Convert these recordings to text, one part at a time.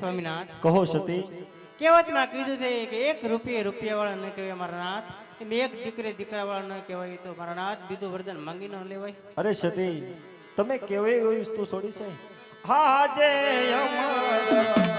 સ્વામિનાથ કહો સતી. કેવતમાં કીધું છે કે એક રૂપિયા વાળા કહેવાય મારા નાથ. એક દીકરે દીકરા કહેવાય તો મારા બીજું વરદાન માંગી ન લેવાય. અરે સતી તમે કેવાય એવું તું છોડી છે? હાજે અમારા.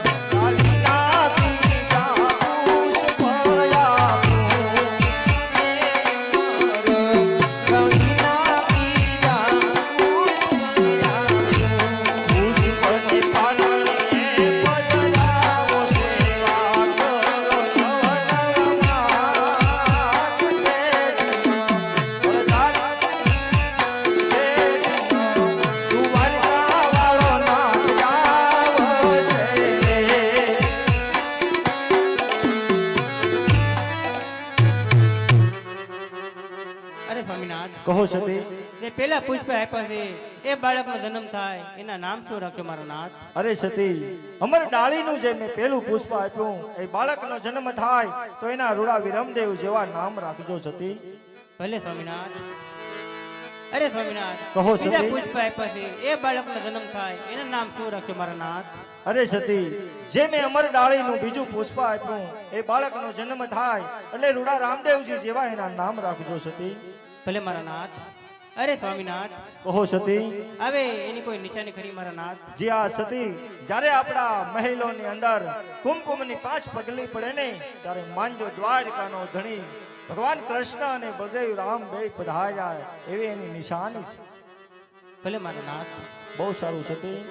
કહો સતી જે પેલા પુષ્પ આપ્યા છે એ બાળકનો જન્મ થાય એના નામ શું રાખ્યો મારો નાથ? અરે સતી અમર ડાળીનું જે મેં પેલું પુષ્પ આપ્યું એ બાળકનો જન્મ થાય તો એના રૂડા વિરમદેવ જેવા નામ રાખજો સતી ભલે સ્વામિનાથ. અરે સ્વામિનાથ કહો સતી. બીજા પુષ્પ આપ્યા છે એ બાળકનો જન્મ થાય એના નામ શું રાખ્યો મારા નાથ? અરે સતી જે મેં અમર ડાળીનું બીજું પુષ્પ આપ્યું એ બાળકનો જન્મ થાય એટલે રૂડા રામદેવજી જેવા એના નામ રાખજો સતી ભલે મારા નાથ. અરે સ્વામીનાથ. કહો સતી. હવે એની કોઈ નિશાની ખરી મારા નાથ? જે આ સતી. જ્યારે આપણા મહેલોની અંદર કુમકુમની પાંચ પગલી પડે ને ત્યારે માંજો દ્વારકાનો ધણી ભગવાન કૃષ્ણ અને બળદેવ રામ બે પધાર્યા એવી એની નિશાની છે. ભલે મારા નાથ. બહુ સારું સતી.